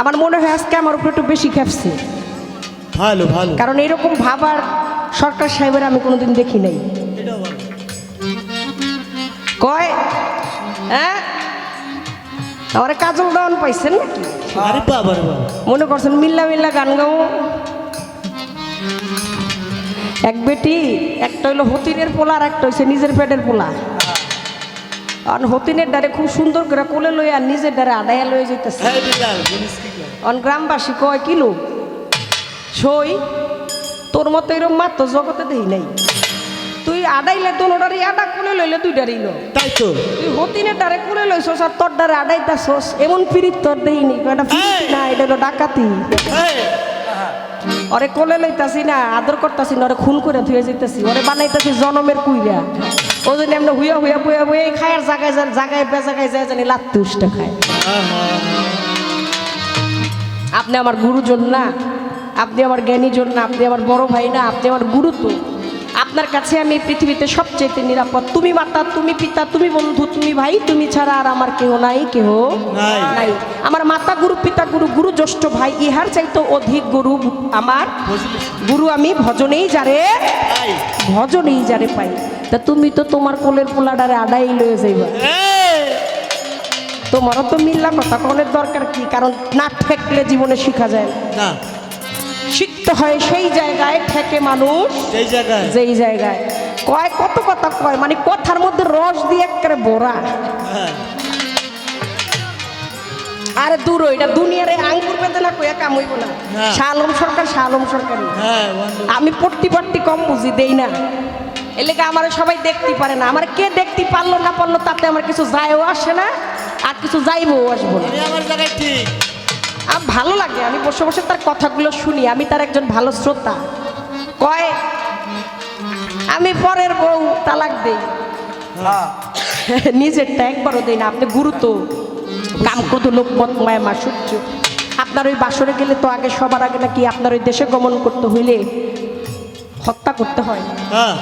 আমার মনে হয় আজকে আমার উপরে একটু বেশি খেপছে ভালো ভালো। কারণ এরকম ভাবার সরকার সাহেবের আমি কোনোদিন দেখি নাই। কয়? হ্যাঁ? আমার কাজল গান পাইছেন নাকি? মনে করছেন মিল্লা মিল্লা গান গাও? এক বেটি একটা হইল হতিনের পোলা আর একটা হইছে নিজের পেটের পোলা। আর হতিনের দ্বারে খুব সুন্দর করে কোলে লইয়া আর নিজের দ্বারে আদায়া লয়ে যেতেছে অন গ্রামবাসী কয় কিলো? সই তোর মতো এরকম মাত তো জগতে দেই নাই। তুই আডাইলে তোনোটারই আডা কোলে লইলে দুইটারই লো। তাই তো। তুই হতিনের ডারে কোলে লইছস আর তোর ডারে আডাইতাছস এমন পিরিত তোর দেইনি এটা পিরিত না এটা হলো ডাকাতি। ওরে কোলে লইতাছি না আদর করতাছি না ওরে খুন করে ধুয়ে যাইতাছি। ওরে বানাইতাছি জনমের কুইরা। ও জন্য এমনি হুইয়া হুইয়া বুয়া বুয়া খায়ার জায়গায় জায়গায় বে জায়গায় যায় জানি লাত্তি উষ্টা খায়। আহা, আপনি আমার গুরুজন না আপনি আমার জ্ঞানীজন না আপনি আমার বড় ভাই না আপনি আমার গুরু তো। আপনার কাছে আমি পৃথিবীতে সবচেয়ে নিরাপদ। তুমি মাতা তুমি পিতা তুমি বন্ধু তুমি ভাই তুমি ছাড়া আর আমার কেহ নাই কেহ নাই। আমার মাতা গুরু পিতা গুরু গুরু জ্যেষ্ঠ ভাই ইহার চাইতো অধিক গুরু আমার গুরু আমি ভজনেই যারে। ভজনেই যারে পাই। তা তুমি তো তোমার কোলের পোলাডারে আডাই লয়ে যাইবা। এই, তোমারও তো মিল্লা কথা কনের দরকার কি? কারণ না ঠেকলে জীবনে শিখা যায় না। না। শিখতে হয় সেই জায়গায় ঠেকে মানুষ। সেই জায়গায়। যেই জায়গায়। কয় কত কথা কয়? মানে কথার মধ্যে রস দিয়ে একেবারে ভরা। আর আরে দূর এটা দুনিয়ারে আঙ্গুর বেদনা কইয়া কাম হইব না। না। শালম সরকার শালম সরকারি। হ্যাঁ আমি পট্টি পট্টি কম বুঝি দেই না। এলাকা আমার সবাই দেখতে পারে না। আমার কে দেখতে পারল না পারল তাতে আমার কিছু যায়ও আসে না আর কিছু যাইবও আসব আমি আমার ভালো লাগে। আমি বসে বসে তার কথাগুলো শুনি। আমি তার একজন ভালো শ্রোতা। কয় আমি পরের বউ তালাক দেই। নিজেরটা একবারও দেই না। আপনি গুরুত্ব। কাম করতো লোকমত মায়া মাসুর্য আপনার ওই বাসরে গেলে তো আগে সবার আগে নাকি আপনার ওই দেশে গমন করতে হইলে হত্যা করতে হয়। হ্যাঁ।